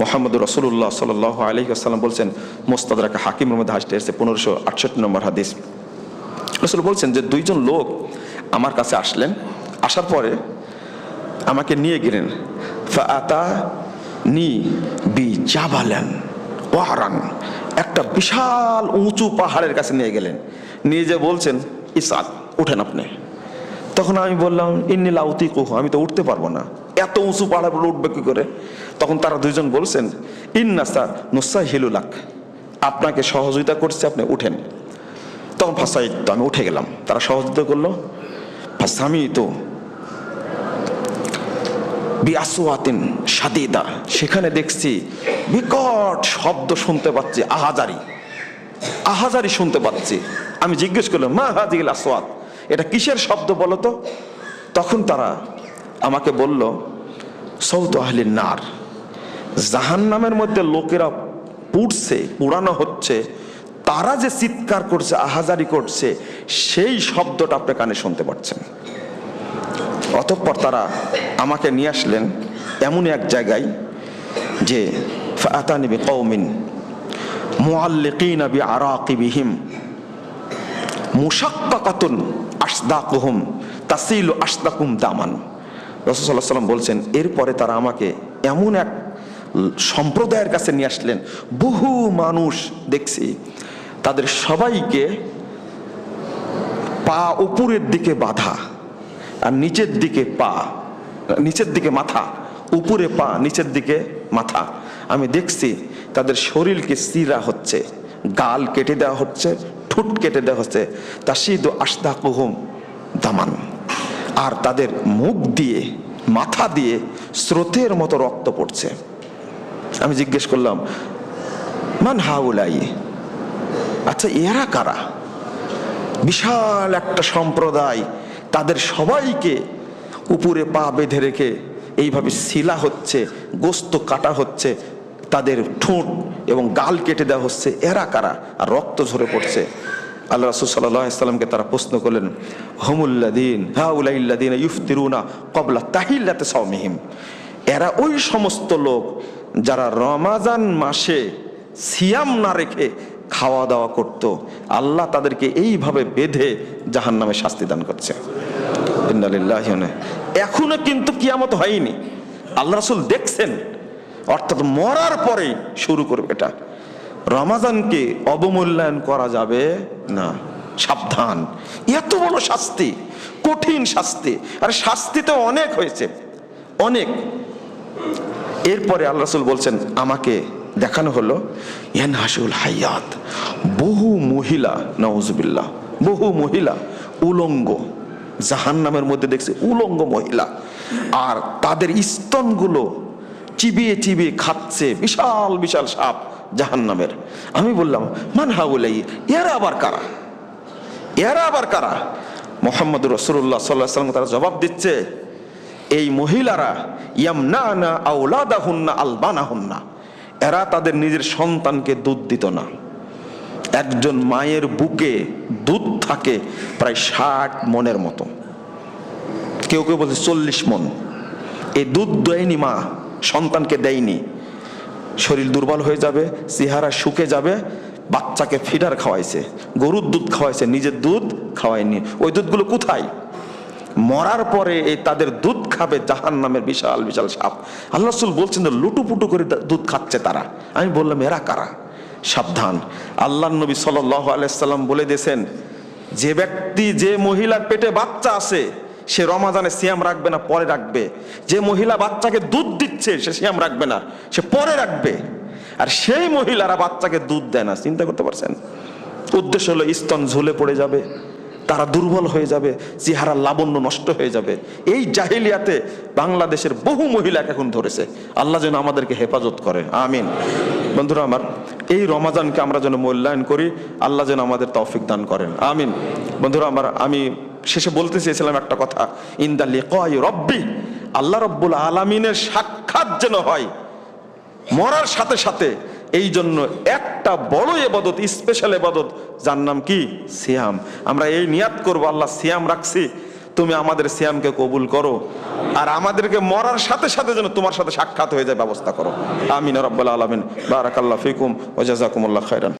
মোহাম্মদ রসুল্লাহ সাল আলী আসসালাম বলছেন মোস্তাদাকে হাকিমের মধ্যে হাসতে এসেছে, পনেরোশো আটষট্টি নম্বর হাদিস। রসুল বলছেন যে দুইজন লোক আমার কাছে আসলেন, আসার পরে আমাকে নিয়ে গেলেন। নি বি ওয়ারান। একটা বিশাল উঁচু পাহাড়ের কাছে নিয়ে গেলেন। নিয়ে যে বলছেন, ইসাদ, উঠেন আপনি। তখন আমি বললাম, ইন্নি লাউতি কুহু আমি তো উঠতে পারব না। এত উঁচু পাহাড়ের উপর উঠবে কি করে? তখন তারা দুইজন বলছেন ইন্নাসা নুসা হিলুলাক আপনাকে সহযোগিতা করছে, আপনি উঠেন। তখন ফাঁসাই তো আমি উঠে গেলাম। তারা সহযোগিতা করল। ফাঁসামি তো বিয়াসুয়াতিন সাদিদা সেখানে দেখছি বিকট শব্দ শুনতে পাচ্ছি, আহাজারি। আহাজারি শুনতে পাচ্ছি। আমি জিজ্ঞেস করলাম, মা হাজিল আসওয়াত? এটা কিসের শব্দ বলো তো? তখন তারা আমাকে বলল সৌদ আহলিন নার। জাহান নামের মধ্যে লোকেরা পুড়ছে পুরানো হচ্ছে, তারা যে চিৎকার করছে, আহাজারি করছে, সেই শব্দটা আপনি কানে শুনতে পাচ্ছেন। অতঃপর তারা আমাকে নিয়ে আসলেন এমন এক জায়গায় যে ফাতানিবি কৌমিন মুআল্লিকিনা আরাকিবিহিম মুশাক্কাকাতুন আসদাকুহুম তাসিলু আসদাকুম দামান। রাসূলুল্লাহ সাল্লাম বলছেন, এরপরে তারা আমাকে এমন এক সম্প্রদায়ের কাছে নিয়ে আসলেন। বহু মানুষ দেখছি, তাদের সবাইকে পা উপরের দিকে বাধা আর নিচের দিকে পা, নিচের দিকে মাথা, উপরে পা, নিচের দিকে মাথা। আমি দেখছি, তাদের শরীরকে সিরা হচ্ছে, গাল কেটে দেওয়া হচ্ছে, ঠুট কেটে দেওয়া হচ্ছে। তা তাসিদ আস্তা কুহুম দামান। আর তাদের মুখ দিয়ে, মাথা দিয়ে স্রোতের মতো রক্ত পড়ছে। আমি জিজ্ঞেস করলাম, মান হাউলাই? আচ্ছা এরা কারা? বিশাল একটা সম্প্রদায়, তাদের সবাইকে উপরে পা বেঁধে রেখে এইভাবে শিলা হচ্ছে, গোস্ত কাটা হচ্ছে, তাদের ঠোঁট এবং গাল কেটে দেওয়া হচ্ছে। এরা কারা? আর রক্ত ঝরে পড়ছে। আল্লাহ রাসুল সাল্লামকে তারা প্রশ্ন করলেন হমুল্লাদিন হাউলাইল্লাদিন ইফতিরুনা কবলা তাহিল্লাতে সমিহিম এরা ওই সমস্ত লোক যারা রমাজান মাসে সিয়াম না রেখে খাওয়া দাওয়া করত, আল্লাহ তাদেরকে এইভাবে বেঁধে জাহান নামে শাস্তি দান করছে। এখনও কিন্তু কিয়ামত হয়নি। আল্লাহ রাসূল দেখছেন, অর্থাৎ মরার পরেই শুরু করবে এটা। রমাজানকে অবমূল্যায়ন করা যাবে না। সাবধান। এত বড় শাস্তি, কঠিন শাস্তি। আর শাস্তি তো অনেক হয়েছে, অনেক। এরপরে আল্লাহ রাসূল বলছেন, আমাকে দেখানো হলো ইয়ানহাসুল হায়াত। বহু মহিলা নওয়াজবিল্লাহ বহু মহিলা, উলঙ্গ, জাহান্নামের মধ্যে দেখছে, উলঙ্গ মহিলা। আর তাদের স্তনগুলো চিবিয়ে চিবিয়ে খাচ্ছে, বিশাল বিশাল সাপ। জাহান্নামের। আমি বললাম, মান হাউলাই, এরা আবার কারা? এরা আবার কারা? মোহাম্মদ রসুল্লাহ সাল্লাহ সাল্লাম তারা জবাব দিচ্ছে, এই মহিলারা, ইয়ামনানা আউলাদাহুন্না আলবানাহুন্না। এরা তাদের নিজের সন্তানকে দুধ দিত না। একজন মায়ের বুকে দুধ থাকে প্রায় ষাট মনের মতো। কেউ কেউ বলছে চল্লিশ মন। এই দুধ দেয়নি মা, সন্তানকে দেয়নি। শরীর দুর্বল হয়ে যাবে, চেহারা শুকে যাবে, বাচ্চাকে ফিডার খাওয়াইছে, গরুর দুধ খাওয়াইছে, নিজের দুধ খাওয়ায়নি। ওই দুধগুলো কোথায়? মরার পরে এই তাদের দুধ খাবে জাহান নামের বিশাল বিশাল সাপ। আল্লাহ রসুল বলছেন লুটুপুটু করে দুধ খাচ্ছে তারা। আমি বললাম, এরা কারা? সাবধান। আল্লাহ নবী সাল আলাইসাল্লাম বলে দিয়েছেন, যে ব্যক্তি, যে মহিলার পেটে বাচ্চা আছে সে রমাজানে সিয়াম রাখবে না, পরে রাখবে। যে মহিলা বাচ্চাকে দুধ দিচ্ছে, সে সিয়াম রাখবে না, সে পরে রাখবে। আর সেই মহিলারা বাচ্চাকে দুধ দেয় না, চিন্তা করতে পারছেন? উদ্দেশ্য হলো, স্তন ঝুলে পড়ে যাবে, তারা দুর্বল হয়ে যাবে, চেহারা লাবণ্য নষ্ট হয়ে যাবে। এই জাহিলিয়াতে বাংলাদেশের বহু মহিলাকে এখন ধরেছে। আল্লাহ যেন আমাদেরকে হেফাজত করে, আমিন। বন্ধুরা আমার, এই রমাজানকে আমরা যেন মূল্যায়ন করি, আল্লাহ যেন আমাদের তৌফিক দান করেন, আমিন। বন্ধুরা আমার, আমি শেষে বলতে চেয়েছিলাম একটা কথা, ইন্দা লিকাই রব্বি আল্লাহ রব্বুল আলামিনের সাক্ষাৎ যেন হয়, মরার সাথে সাথে এই জন্য একটা বড় এবাদত স্পেশাল এবাদত, যার নাম কি? সিয়াম। আমরা এই নিয়াত করব, আল্লাহ সিয়াম রাখছি, তুমি আমাদের সিয়ামকে কবুল করো, আর আমাদেরকে মরার সাথে সাথে যেন তোমার সাথে সাক্ষাৎ হয়ে যায়, ব্যবস্থা করো। আমিন, রব্বাল আলমিন। বারাকাল্লাহ ফিকুম ওজাজাকুমুল্লাহ খাইরান